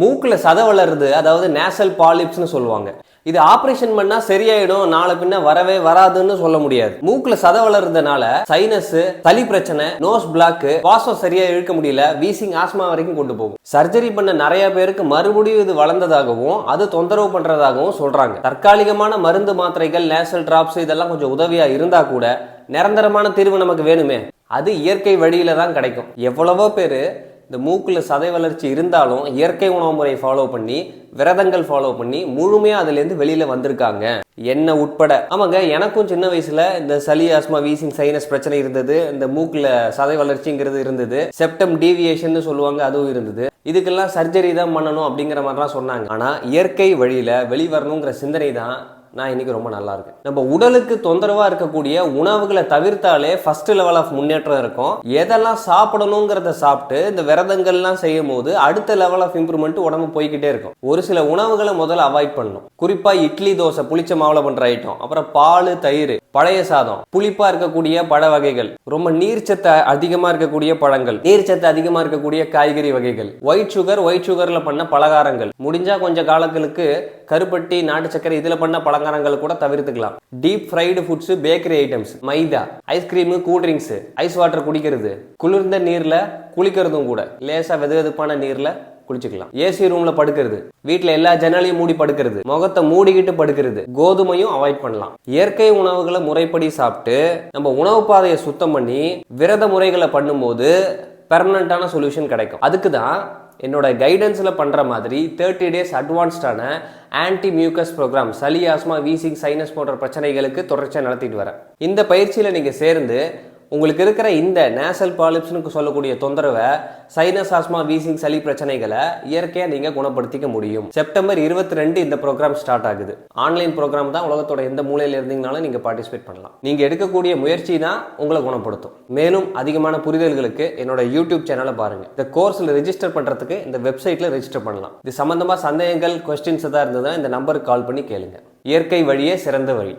மூக்கில் சத வளருது. அதாவது நேசல் பாலிப்ஸ்னு சொல்லுவாங்க. இது ஆப்ரேஷன் பண்ணா சரியாயிடும். நாளை பின்ன வரவே வராதுன்னு சொல்ல முடியாது. மூக்குல சத வளர்றதுனால சைனஸ் சளி பிரச்சனை நோஸ் பிளாக் வாசம் சரியா இழுக்க முடியல. வீசிங் ஆஸ்மா வரைக்கும் கொண்டு போகும். சர்ஜரி பண்ண நிறைய பேருக்கு மறுபடியும் இது வளர்ந்ததாகவும் அது தொந்தரவு பண்றதாகவும் சொல்றாங்க. தற்காலிகமான மருந்து மாத்திரைகள் நேசல் டிராப்ஸ் இதெல்லாம் கொஞ்சம் உதவியா இருந்தா கூட நிரந்தரமான தீர்வு நமக்கு வேணுமே. அது இயற்கை வழியில தான் கிடைக்கும். எவ்வளவோ பேர் இந்த மூக்கில் சதை வளர்ச்சி இருந்தாலும் இயற்கை உணவு முறையை ஃபாலோ பண்ணி விரதங்கள் ஃபாலோ பண்ணி முழுமையாக அதுலேருந்து வெளியில் வந்திருக்காங்க. என்ன உட்பட. ஆமாங்க எனக்கும் சின்ன வயசில் இந்த சளி ஆஸ்மா வீசிங் சைனஸ் பிரச்சனை இருந்தது. இந்த மூக்கில் சதை வளர்ச்சிங்கிறது இருந்தது. செப்டம் டீவியேஷன் சொல்லுவாங்க அதுவும் இருந்தது. இதுக்கெல்லாம் சர்ஜரி தான் பண்ணணும் அப்படிங்கிற மாதிரிலாம் சொன்னாங்க. ஆனால் இயற்கை வழியில் வெளிவரணுங்கிற சிந்தனை தான் நான் இன்னைக்கு ரொம்ப நல்லா இருக்கேன். நம்ம உடலுக்கு தொந்தரவா இருக்கக்கூடிய உணவுகளை தவிர்த்தாலே ஃபர்ஸ்ட் லெவல் ஆஃப் முன்னேற்றம் இருக்கும். எதெல்லாம் சாப்பிடணுங்கிறத சாப்பிட்டு இந்த விரதங்கள்லாம் செய்யும் போது அடுத்த லெவல் ஆஃப் இம்ப்ரூவ்மெண்ட் உடம்பு போய்கிட்டே இருக்கும். ஒரு சில உணவுகளை முதல்ல அவாய்ட் பண்ணணும். குறிப்பா இட்லி தோசை புளிச்ச மாவில் பண்ற ஐட்டம் அப்புறம் பால் தயிர் பழைய சாதம். புளிப்பா இருக்கக்கூடிய பழ வகைகள். ரொம்ப நீர்ச்சத்து அதிகமா இருக்கக்கூடிய பழங்கள். நீர்ச்சத்து அதிகமா இருக்கக்கூடிய காய்கறி வகைகள். ஒயிட் சுகர் ஒயிட் சுகர்ல பண்ண பலகாரங்கள். முடிஞ்சா கொஞ்சம் காலங்களுக்கு கருப்பட்டி நாட்டு சக்கரை இதுல பண்ண பலகாரங்கள் கூட தவிர்த்துக்கலாம். Deep fried foods bakery items maida ice cream cool drinks ice water குடிக்கிறது. குளிர்ந்த நீர்ல குளிக்கிறதும் கூட. லேசா வெதுவெதுப்பான நீர்ல குளிச்சுக்கலாம். ஏசி ரூம்ல படுக்கிறது. வீட்டுல எல்லா ஜன்னலையும் மூடி படுக்கிறது. முகத்தை மூடிக்கிட்டு படுக்கிறது. கோதுமையும் அவாய்ட் பண்ணலாம். இயற்கை உணவுகளை முறைப்படி சாப்பிட்டு நம்ம உணவு பாதையை சுத்தம் பண்ணி விரத முறைகளை பண்ணும்போது பெர்மனண்டான சொல்யூஷன் கிடைக்கும். அதுக்கு தான் என்னோட கைடன்ஸில் பண்ணுற மாதிரி தேர்ட்டி டேஸ் அட்வான்ஸ்டான ஆன்டி மியூக்கஸ் ப்ரோக்ராம் சளி ஆஸ்மா வீசிங் சைனஸ் போன்ற பிரச்சனைகளுக்கு தொடர்ச்சியாக நடத்திட்டு வரேன். இந்த பயிற்சியில் நீங்கள் சேர்ந்து உங்களுக்கு இருக்கிற இந்த நேசல் பாலிப்ஸ்னு சொல்லக்கூடிய தொந்தரவை சைனஸ் ஆஸ்மா வீசிங் சளி பிரச்சனைகளை இயற்கையாக நீங்கள் குணப்படுத்திக்க முடியும். செப்டம்பர் இருபத்தி ரெண்டு இந்த ப்ரோக்ராம் ஸ்டார்ட் ஆகுது. ஆன்லைன் ப்ரோக்ராம் தான் உலகத்தோட எந்த மூலையில் இருந்தீங்கனாலும் நீங்கள் பார்ட்டிசிபேட் பண்ணலாம். நீங்கள் எடுக்கக்கூடிய முயற்சி தான் உங்களை குணப்படுத்தும். மேலும் அதிகமான புரிதல்களுக்கு என்னோட யூடியூப் சேனலை பாருங்கள் இந்த கோர்ஸில் ரெஜிஸ்டர் பண்ணுறதுக்கு இந்த வெப்சைட்டில் ரெஜிஸ்டர் பண்ணலாம். இது சம்மந்தமாக சந்தேகங்கள் கொஸ்டின்ஸ் எதாவது இருந்ததுன்னா இந்த நம்பருக்கு கால் பண்ணி கேளுங்க. இயற்கை வழியே சிறந்த வழி.